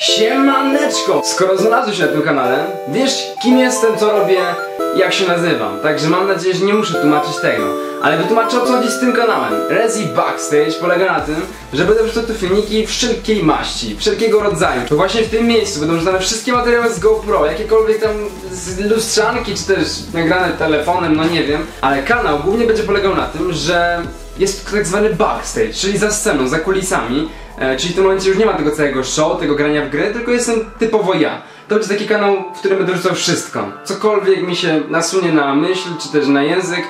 Siemaneczko! Skoro znalazłeś się na tym kanale, wiesz kim jestem, co robię, jak się nazywam. Także mam nadzieję, że nie muszę tłumaczyć tego. Ale wytłumaczę o co chodzi z tym kanałem. Rezi Backstage polega na tym, że będę wrzucał tu filmiki wszelkiej maści, wszelkiego rodzaju. To właśnie w tym miejscu będą wrzucane wszystkie materiały z GoPro, jakiekolwiek tam z lustrzanki, czy też nagrane telefonem, no nie wiem. Ale kanał głównie będzie polegał na tym, że jest tak zwany backstage, czyli za sceną, za kulisami. E, czyli w tym momencie już nie ma tego całego show, tego grania w gry, tylko jestem typowo ja. To będzie taki kanał, w którym będę wrzucał wszystko. Cokolwiek mi się nasunie na myśl, czy też na język.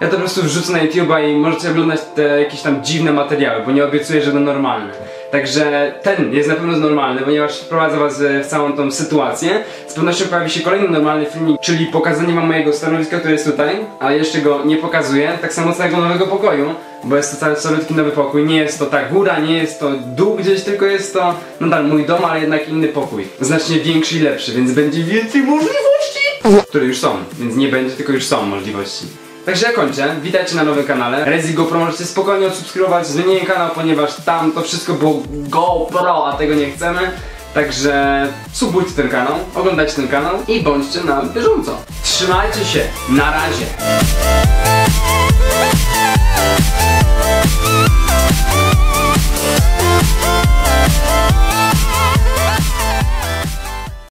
Ja to po prostu wrzucę na YouTube'a i możecie oglądać te jakieś tam dziwne materiały, bo nie obiecuję, że będą normalne. Także ten jest na pewno normalny, ponieważ wprowadza was e, w całą tą sytuację. Z pewnością pojawi się kolejny normalny filmik, czyli pokazanie wam mojego stanowiska, które jest tutaj, ale jeszcze go nie pokazuję. Tak samo całego nowego pokoju, bo jest to cały solutki nowy pokój. Nie jest to ta góra, nie jest to dół gdzieś, tylko jest to nadal mój dom, ale jednak inny pokój. Znacznie większy i lepszy, więc będzie więcej możliwości, które już są, więc nie będzie, tylko już są możliwości. Także ja kończę, witajcie na nowym kanale. Rezi GoPro możecie spokojnie odsubskrybować Zmieniłem kanał, ponieważ tam to wszystko było GoPro, a tego nie chcemy. Także subujcie ten kanał, oglądajcie ten kanał i bądźcie na bieżąco. Trzymajcie się, na razie